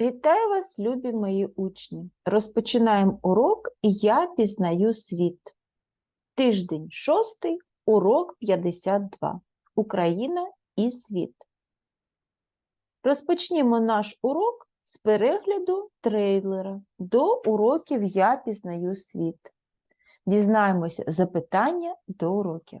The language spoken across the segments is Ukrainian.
Вітаю вас, любі мої учні! Розпочинаємо урок я пізнаю світ. Тиждень шостий, урок 52. Україна і світ. Розпочнімо наш урок з перегляду трейлера до уроків Я пізнаю світ. Дізнаємося запитання до уроків.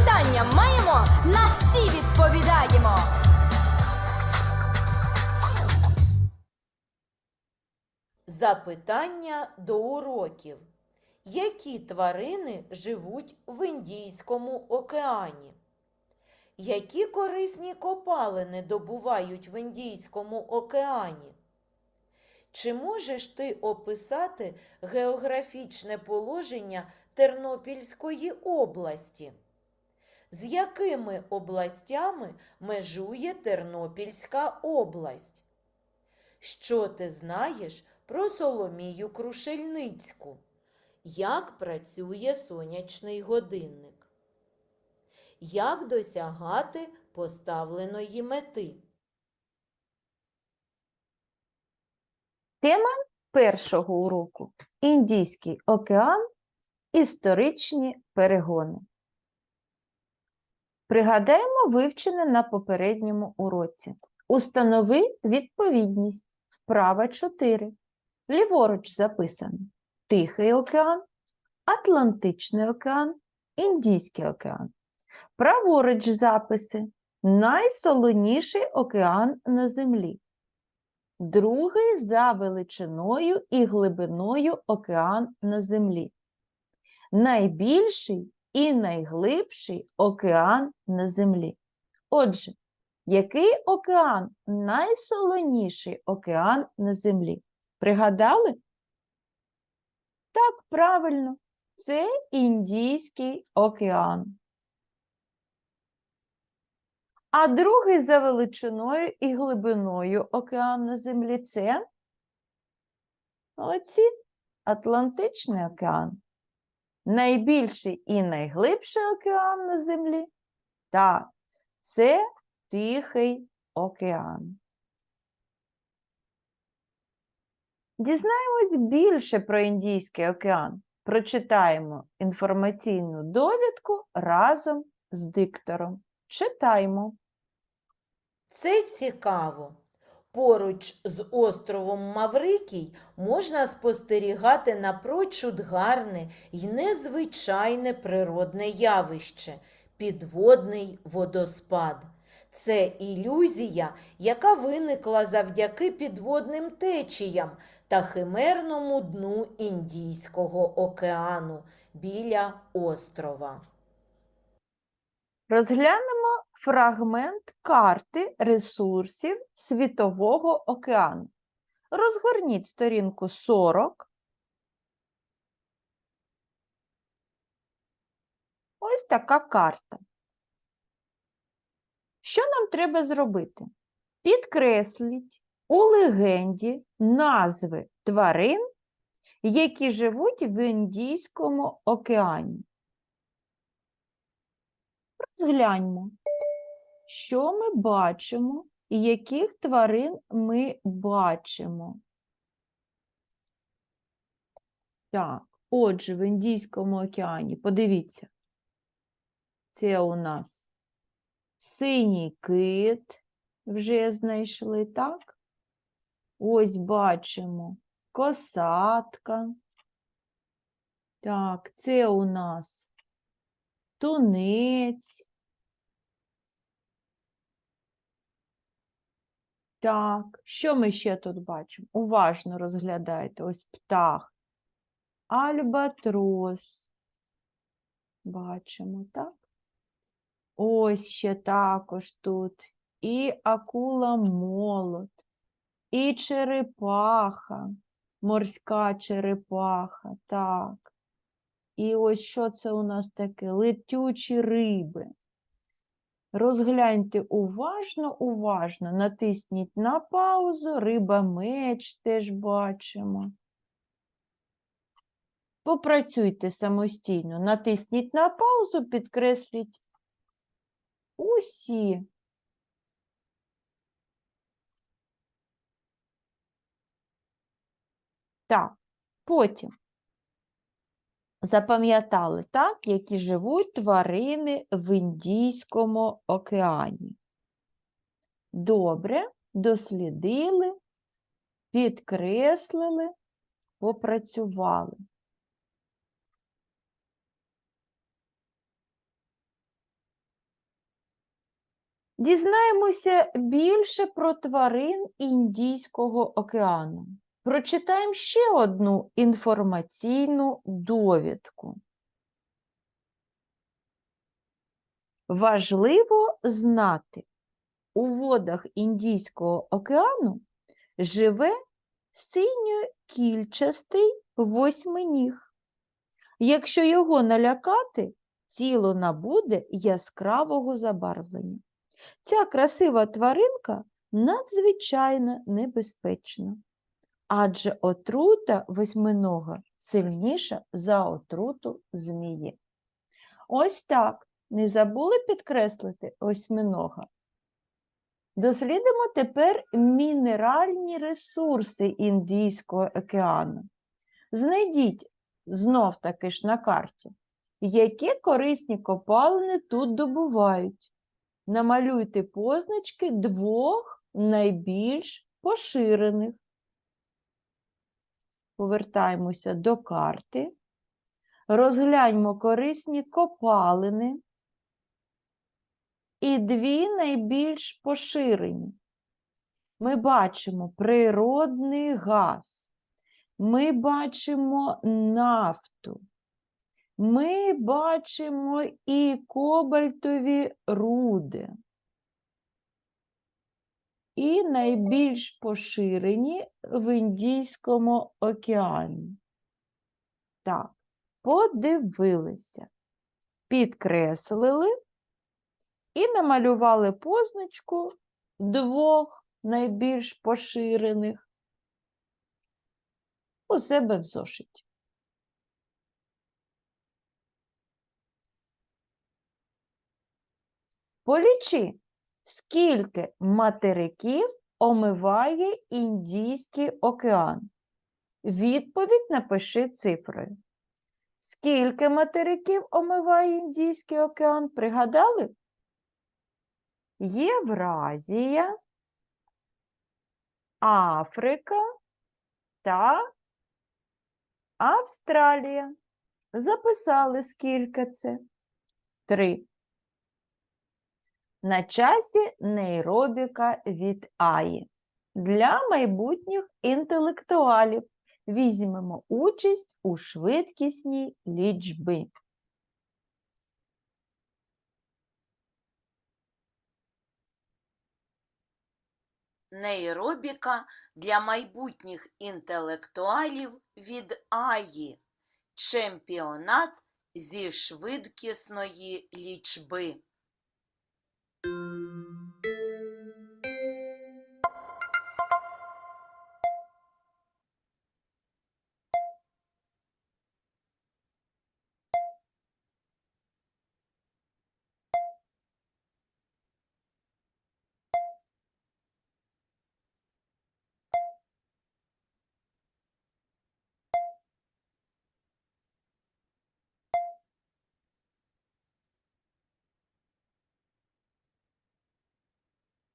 Запитання маємо, на всі відповідаємо. Запитання до уроків. Які тварини живуть в Індійському океані? Які корисні копалини добувають в Індійському океані? Чи можеш ти описати географічне положення Тернопільської області? З якими областями межує Тернопільська область? Що ти знаєш про Соломію Крушельницьку? Як працює сонячний годинник? Як досягати поставленої мети? Тема першого уроку Індійський океан. Історичні перегони. Пригадаємо вивчене на попередньому уроці. Установи відповідність. Вправа 4. Ліворуч записано Тихий океан, Атлантичний океан, Індійський океан. Праворуч записи Найсолоніший океан на землі. Другий за величиною і глибиною океан на землі. Найбільший і найглибший океан на землі. Отже, який океан найсолоніший океан на землі? Пригадали? Так, правильно, це Індійський океан. А другий за величиною і глибиною океан на землі це молодці, Атлантичний океан. Найбільший і найглибший океан на землі? Так, це Тихий океан. Дізнаємось більше про Індійський океан. Прочитаємо інформаційну довідку разом з диктором. Читаймо. Це цікаво. Поруч з островом Маврикій можна спостерігати напрочуд гарне й незвичайне природне явище підводний водоспад. Це ілюзія, яка виникла завдяки підводним течіям та химерному дну Індійського океану біля острова. Розглянемо фрагмент карти ресурсів Світового океану. Розгорніть сторінку 40. Ось така карта. Що нам треба зробити? Підкресліть у легенді назви тварин, які живуть в Індійському океані. Розгляньмо, що ми бачимо і яких тварин ми бачимо. Так, отже, в Індійському океані, подивіться, це у нас синій кит, вже знайшли, так? Ось бачимо косатка. Так, це у нас тунець. Так, що ми ще тут бачимо? Уважно розглядайте. Ось птах. Альбатрос. Бачимо, так? Ось ще також тут. І акула молот, і черепаха, морська черепаха, так. І ось що це у нас таке? Летючі риби. Розгляньте уважно, уважно, натисніть на паузу, риба меч теж бачимо. Попрацюйте самостійно, натисніть на паузу, підкресліть усі. Так, потім запам'ятали так, які живуть тварини в Індійському океані. Добре, дослідили, підкреслили, попрацювали. Дізнаємося більше про тварин Індійського океану. Прочитаємо ще одну інформаційну довідку. Важливо знати, у водах Індійського океану живе синьокільчастий восьминіг. Якщо його налякати, тіло набуде яскравого забарвлення. Ця красива тваринка надзвичайно небезпечна, адже отрута восьминога сильніша за отруту змії. Ось так. Не забули підкреслити восьминога? Дослідимо тепер мінеральні ресурси Індійського океану. Знайдіть знов таки ж на карті, які корисні копалини тут добувають. Намалюйте позначки двох найбільш поширених. Повертаємося до карти. Розгляньмо корисні копалини і дві найбільш поширені. Ми бачимо природний газ, ми бачимо нафту, ми бачимо і кобальтові руди. І найбільш поширені в Індійському океані. Так, подивилися, підкреслили і намалювали позначку двох найбільш поширених у себе в зошиті. Полічи, скільки материків омиває Індійський океан. Відповідь напиши цифрою. Скільки материків омиває Індійський океан? Пригадали? Євразія, Африка та Австралія. Записали, скільки це? Три. На часі нейробіка від Аї. Для майбутніх інтелектуалів візьмемо участь у швидкісній лічби. Нейробіка для майбутніх інтелектуалів від Аї. Чемпіонат зі швидкісної лічби.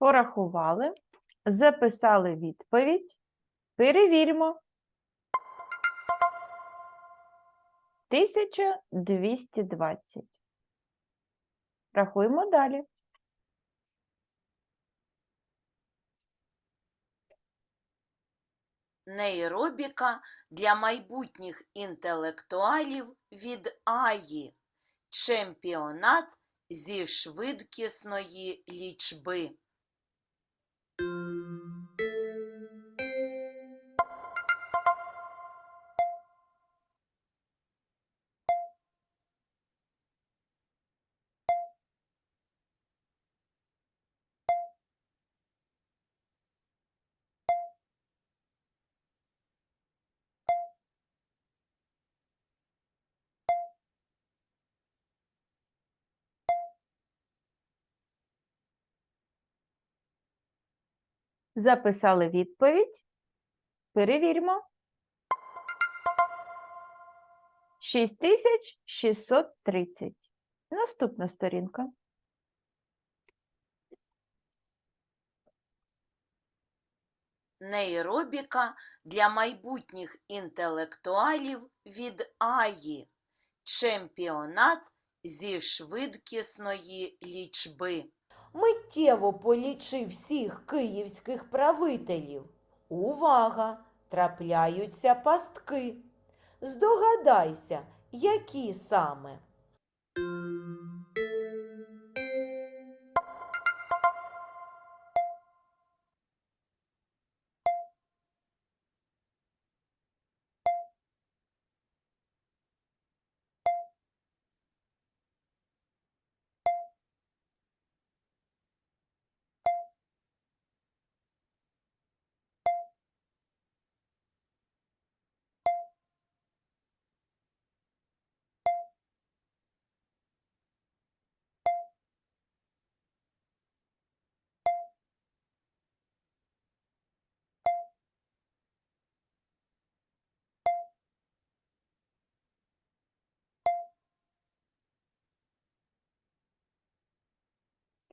Порахували, записали відповідь. Перевіримо. 1220. Рахуємо далі. Нейробіка для майбутніх інтелектуалів від Аї. Чемпіонат зі швидкісної лічби. Записали відповідь. Перевіримо. 6630. Наступна сторінка. Нейробіка для майбутніх інтелектуалів від Аї. Чемпіонат зі швидкісної лічби. Миттєво полічи всіх київських правителів. Увага! Трапляються пастки. Здогадайся, які саме.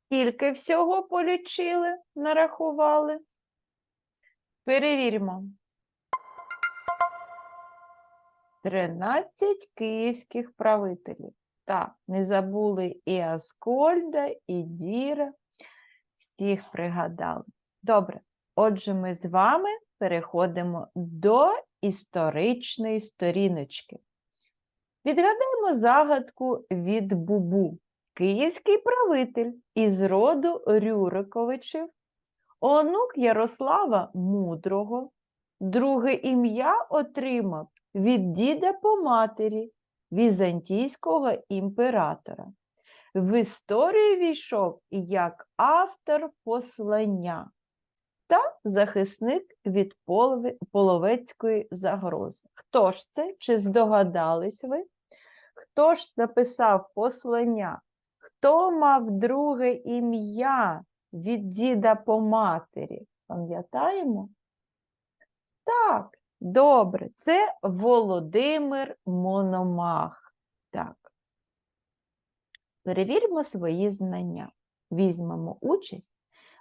Скільки всього полічили, нарахували? Перевіримо. 13 київських правителів. Так, не забули і Аскольда, і Діра. Всіх пригадали. Добре. Отже, ми з вами переходимо до історичної сторіночки. Відгадаємо загадку від Бубу. Київський правитель із роду Рюриковичів, онук Ярослава Мудрого, друге ім'я отримав від діда по матері візантійського імператора. В історію війшов як автор послання та захисник від половецької загрози. Хто ж це? Чи здогадались ви? Хто ж написав послання? Хто мав друге ім'я від діда по матері? Пам'ятаємо? Так, добре, це Володимир Мономах. Так. Перевіримо свої знання. Візьмемо участь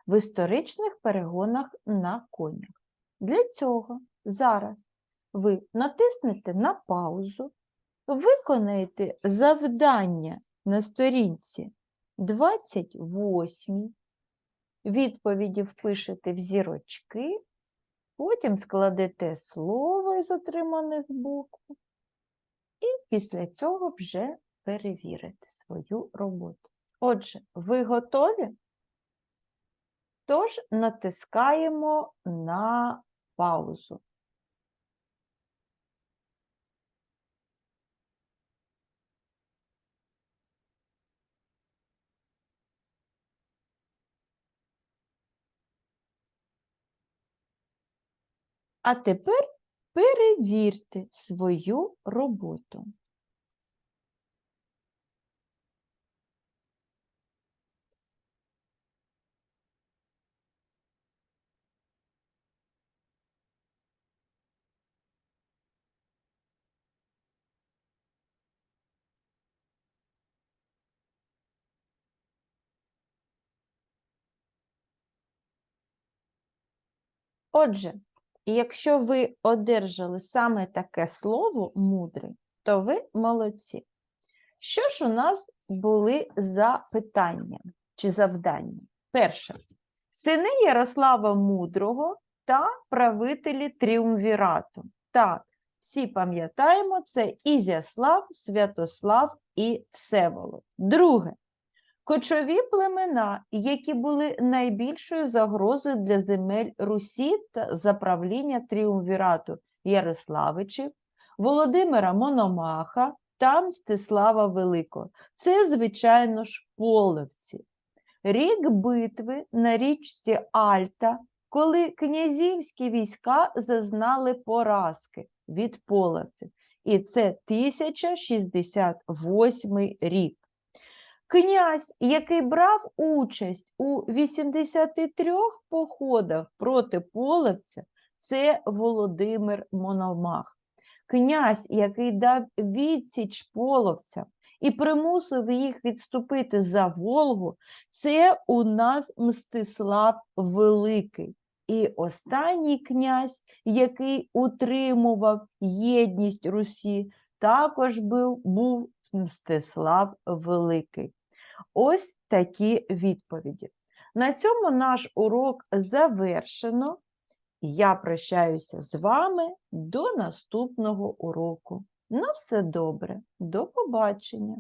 в історичних перегонах на конях. Для цього зараз ви натиснете на паузу, виконаєте завдання сторінці 28, відповіді впишете в зірочки, потім складете слово із отриманих букв, і після цього вже перевірите свою роботу. Отже, ви готові? Тож натискаємо на паузу. А тепер перевірте свою роботу. Отже, якщо ви одержали саме таке слово мудрий, то ви молодці. Що ж у нас були за питання чи завдання? Перше. Сини Ярослава Мудрого та правителі тріумвірату. Так, всі пам'ятаємо, це Ізяслав, Святослав і Всеволод. Друге. Кочові племена, які були найбільшою загрозою для земель Русі та за правління тріумвірату Ярославичів, Володимира Мономаха та Мстислава Великого. Це, звичайно ж, половці. Рік битви на річці Альта, коли князівські війська зазнали поразки від половців. І це 1068 рік. Князь, який брав участь у 83 походах проти половця, це Володимир Мономах. Князь, який дав відсіч половцям і примусив їх відступити за Волгу, це у нас Мстислав Великий. І останній князь, який утримував єдність Русі, також був, був Мстислав Великий. Ось такі відповіді. На цьому наш урок завершено. Я прощаюся з вами до наступного уроку. На все добре, до побачення!